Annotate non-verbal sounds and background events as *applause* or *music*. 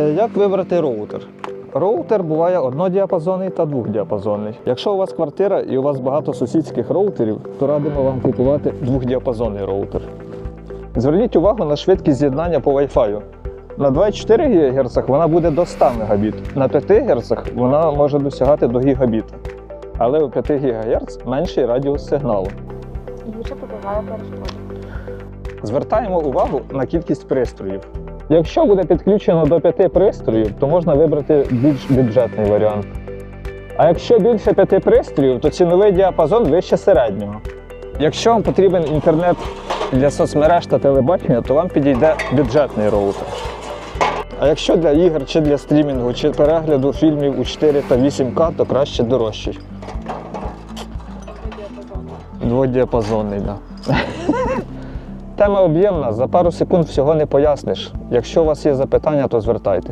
Е, Як вибрати роутер? Роутер буває однодіапазонний та двохдіапазонний. Якщо у вас квартира і у вас багато сусідських роутерів, то радимо вам купувати двохдіапазонний роутер. Зверніть увагу на швидкість з'єднання по Wi-Fi. На 24 ГГц вона буде до 100 Мбіт, на 5 ГГц вона може досягати до гігабіта. Але у 5 ГГц менший радіус сигналу. Більше перешкоди. Звертаємо увагу на кількість пристроїв. Якщо буде підключено до 5 пристроїв, то можна вибрати більш бюджетний варіант. А якщо більше 5 пристроїв, то ціновий діапазон вище середнього. Якщо вам потрібен інтернет для соцмереж та телебачення, то вам підійде бюджетний роутер. А якщо для ігор чи для стрімінгу, чи перегляду фільмів у 4 та 8К, то краще дорожчий. Дводіапазонний, так. Да. *laughs* Тема об'ємна, за пару секунд всього не поясниш. Якщо у вас є запитання, то звертайтесь.